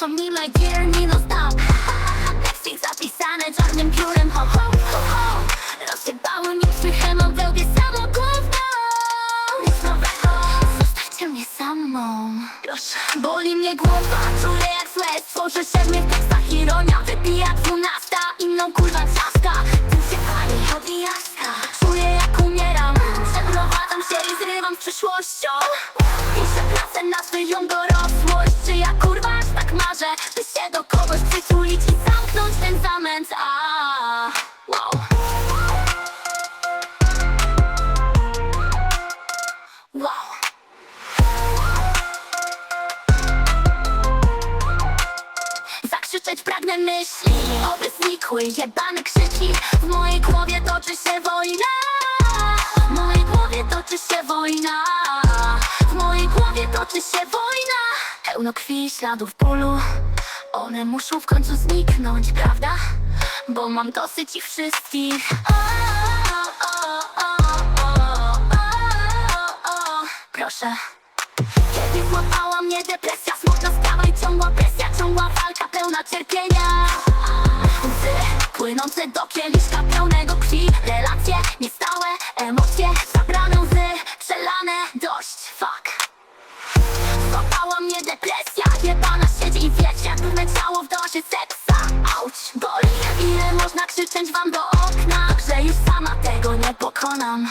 to dear me no stop. Tekst zapisane czarnym piórem ho ho ho ho. Rozsypały mi psychemą we łbie samo gówno. Nic nowego, zostawcie mnie samą Proszę. Boli mnie głowa, czuję jak złe. Tworzę się w tekstach ironia Wybija dwunasta, inną kurwa trzaska Tu się pali od jaska Czuję jak umieram Przeprowadzam się i zrywam z przyszłością Piszę pracę na swoją ten zamęt A, wow. Wow. Zakrzyczeć pragnę myśli Oby znikły jebane krzyki. W mojej głowie toczy się wojna. W mojej głowie toczy się wojna. W mojej głowie toczy się wojna. Pełno krwi śladów bólu One muszą w końcu zniknąć, prawda? Bo mam dosyć ich wszystkich. Proszę kiedy złapała mnie depresja, smutna sprawa i ciągła presja Ciągła walka pełna cierpienia Łzy płynące do kieliszka pełnego krwi krzyczeć wam do okna Że już sama tego nie pokonam